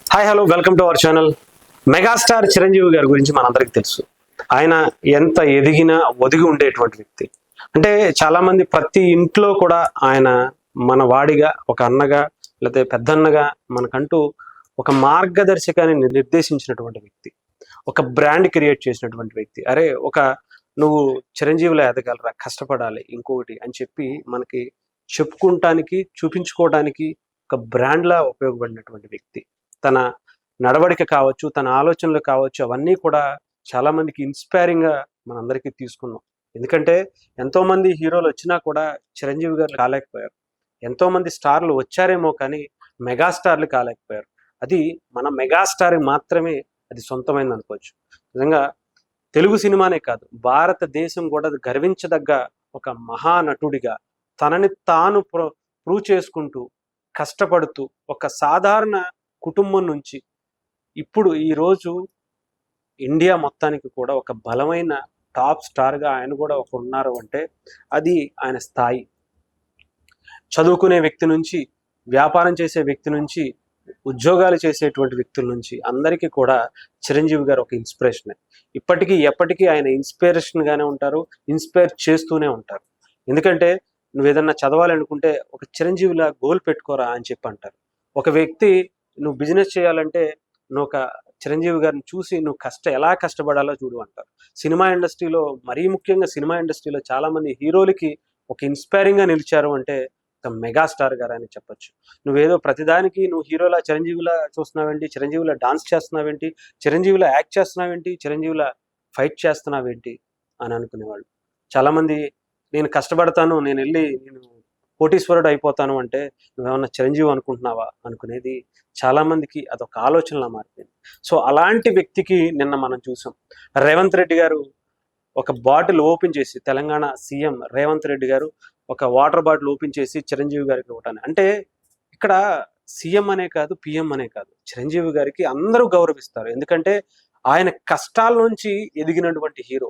Hi hello welcome to our channel megastar Chiranjeevi గారి గురించి మనందరికీ తెలుసు. ఆయన ఎంత ఎదిగినా ఒదిగి ఉండేటువంటి వ్యక్తి. అంటే చాలామంది ప్రతి ఇంట్లో కూడా ఆయన మన వాడిగా ఒక అన్నగా లేకపోతే పెద్దన్నగా మనకంటూ ఒక మార్గదర్శకాన్ని నిర్దేశించినటువంటి వ్యక్తి. ఒక బ్రాండ్ క్రియేట్ చేసినటువంటి వ్యక్తి. అరే ఒక నువ్వు చిరంజీవిలో ఎదగలరా కష్టపడాలి ఇంకొకటి అని చెప్పి మనకి చెప్పుకుంటానికి చూపించుకోవడానికి ఒక బ్రాండ్లా ఉపయోగపడినటువంటి వ్యక్తి. తన నడవడిక కావచ్చు తన ఆలోచనలు కావచ్చు అవన్నీ కూడా చాలా మందికి ఇన్స్పైరింగ్గా మనందరికీ తీసుకున్నాం. ఎందుకంటే ఎంతో మంది హీరోలు వచ్చినా కూడా చిరంజీవి గారు కాలేకపోయారు. ఎంతో మంది స్టార్లు వచ్చారేమో కానీ మెగాస్టార్లు కాలేకపోయారు. అది మన మెగాస్టార్ మాత్రమే అది సొంతమైంది అనుకోవచ్చు. నిజంగా తెలుగు సినిమానే కాదు భారతదేశం కూడా గర్వించదగ్గ ఒక మహానటుడిగా తనని తాను ప్రూవ్ చేసుకుంటూ కష్టపడుతూ ఒక సాధారణ కుటుంబం నుంచి ఇప్పుడు ఈరోజు ఇండియా మొత్తానికి కూడా ఒక బలమైన టాప్ స్టార్గా ఆయన కూడా ఒక ఉన్నారు అంటే అది ఆయన స్థాయి. చదువుకునే వ్యక్తి నుంచి వ్యాపారం చేసే వ్యక్తి నుంచి ఉద్యోగాలు చేసేటువంటి వ్యక్తుల నుంచి అందరికీ కూడా చిరంజీవి గారు ఒక ఇన్స్పిరేషన్ ఇప్పటికీ ఎప్పటికీ ఆయన ఇన్స్పిరేషన్గానే ఉంటారు ఇన్స్పైర్ చేస్తూనే ఉంటారు. ఎందుకంటే నువ్వు ఏదన్నా చదవాలనుకుంటే ఒక చిరంజీవిలా గోల్ పెట్టుకోరా అని చెప్పి అంటారు. ఒక వ్యక్తి నువ్వు బిజినెస్ చేయాలంటే నువ్వు ఒక చిరంజీవి గారిని చూసి నువ్వు కష్ట ఎలా కష్టపడాలో చూడు అంటారు. సినిమా ఇండస్ట్రీలో మరీ ముఖ్యంగా సినిమా ఇండస్ట్రీలో చాలామంది హీరోలకి ఒక ఇన్స్పైరింగ్గా నిలిచారు అంటే ఒక మెగాస్టార్ గారు అని చెప్పొచ్చు. నువ్వేదో ప్రతిదానికి నువ్వు హీరోలా చిరంజీవిలా చూస్తున్నావేంటి? చిరంజీవిలా డాన్స్ చేస్తున్నావేంటి? చిరంజీవిలా యాక్ట్ చేస్తున్నావేంటి? చిరంజీవిలా ఫైట్ చేస్తున్నావేంటి? అని అనుకునేవాళ్ళు. చాలామంది నేను కష్టపడతాను నేను వెళ్ళి నేను కోటీశ్వరుడు అయిపోతాను అంటే నువ్వేమన్నా చిరంజీవి అనుకుంటున్నావా అనుకునేది చాలా మందికి అదొక ఆలోచనలా మారిపోయింది. సో అలాంటి వ్యక్తికి నిన్న మనం చూసాం. రేవంత్ రెడ్డి గారు ఒక బాటిల్ ఓపెన్ చేసి తెలంగాణ సీఎం రేవంత్ రెడ్డి గారు ఒక వాటర్ బాటిల్ ఓపెన్ చేసి చిరంజీవి గారికి ఇవ్వటాన్ని. అంటే ఇక్కడ సీఎం అనే కాదు పిఎం అనే కాదు. చిరంజీవి గారికి అందరూ గౌరవిస్తారు. ఎందుకంటే ఆయన కష్టాల నుంచి ఎదిగినటువంటి హీరో.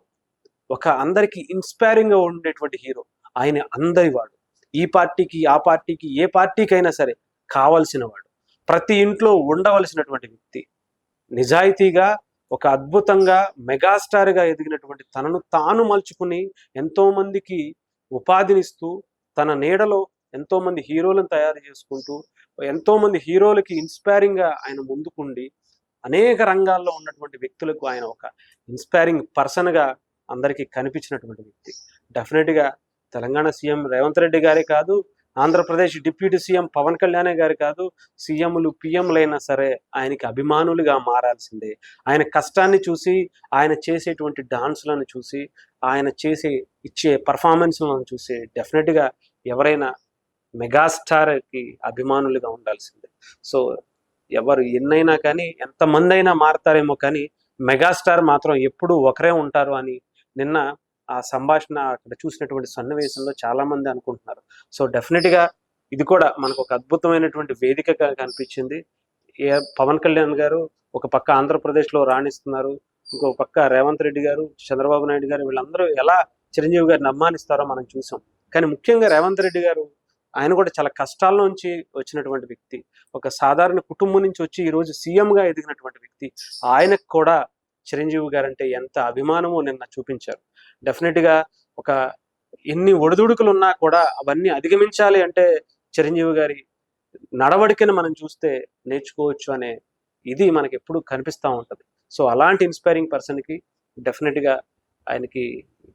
ఒక అందరికి ఇన్స్పైరింగ్గా ఉండేటువంటి హీరో. ఆయన అందరి వాడు ఈ పార్టీకి ఆ పార్టీకి ఏ పార్టీకైనా సరే కావలసిన వాడు ప్రతి ఇంట్లో ఉండవలసినటువంటి వ్యక్తి నిజాయితీగా ఒక అద్భుతంగా మెగాస్టార్గా ఎదిగినటువంటి తనను తాను మలుచుకుని ఎంతో మందికి ఉపాధినిస్తూ తన నీడలో ఎంతో మంది హీరోలను తయారు చేసుకుంటూ ఎంతో మంది హీరోలకి ఇన్స్పైరింగ్గా ఆయన ముందుకుండి అనేక రంగాల్లో ఉన్నటువంటి వ్యక్తులకు ఆయన ఒక ఇన్స్పైరింగ్ పర్సన్గా అందరికీ కనిపించినటువంటి వ్యక్తి. డెఫినెట్గా తెలంగాణ సీఎం రేవంత్ రెడ్డి గారే కాదు ఆంధ్రప్రదేశ్ డిప్యూటీ సీఎం పవన్ కళ్యాణ్ గారు కాదు సీఎంలు పిఎంలైనా సరే ఆయనకి అభిమానులుగా మారాల్సిందే. ఆయన కష్టాన్ని చూసి ఆయన చేసేటువంటి డాన్స్లను చూసి ఆయన చేసే ఇచ్చే పర్ఫార్మెన్స్లను చూసి డెఫినెట్గా ఎవరైనా మెగాస్టార్కి అభిమానులుగా ఉండాల్సిందే. సో ఎవరు ఎన్నైనా కానీ ఎంతమంది అయినా మారతారేమో కానీ మెగాస్టార్ మాత్రం ఎప్పుడూ ఒకరే ఉంటారు అని నిన్న ఆ సంభాషణ అక్కడ చూసినటువంటి సన్నివేశంలో చాలా మంది అనుకుంటున్నారు. సో డెఫినెట్గా ఇది కూడా మనకు ఒక అద్భుతమైనటువంటి వేదికగా కనిపించింది. ఏ పవన్ కళ్యాణ్ గారు ఒక పక్క ఆంధ్రప్రదేశ్లో రాణిస్తున్నారు. ఇంకో పక్క రేవంత్ రెడ్డి గారు చంద్రబాబు నాయుడు గారు వీళ్ళందరూ ఎలా చిరంజీవి గారిని అమ్మానిస్తారో మనం చూసాం. కానీ ముఖ్యంగా రేవంత్ రెడ్డి గారు ఆయన కూడా చాలా కష్టాల నుంచి వచ్చినటువంటి వ్యక్తి. ఒక సాధారణ కుటుంబం నుంచి వచ్చి ఈ రోజు గా ఎదిగినటువంటి వ్యక్తి. ఆయనకు కూడా చిరంజీవి గారు అంటే ఎంత అభిమానమో నిన్న చూపించారు. డెఫినెట్గా ఒక ఎన్ని ఒడిదుడుకులు ఉన్నా కూడా అవన్నీ అధిగమించాలి అంటే చిరంజీవి గారి నడవడికను మనం చూస్తే నేర్చుకోవచ్చు అనే ఇది మనకి ఎప్పుడు కనిపిస్తూ ఉంటుంది. సో అలాంటి ఇన్స్పైరింగ్ పర్సన్కి డెఫినెట్గా ఆయనకి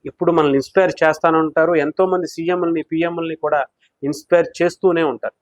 ఎప్పుడు మనల్ని ఇన్స్పైర్ చేస్తానే ఉంటారు ఎంతో మంది సీఎంలని పిఎంఎల్ని కూడా ఇన్స్పైర్ చేస్తూనే ఉంటారు.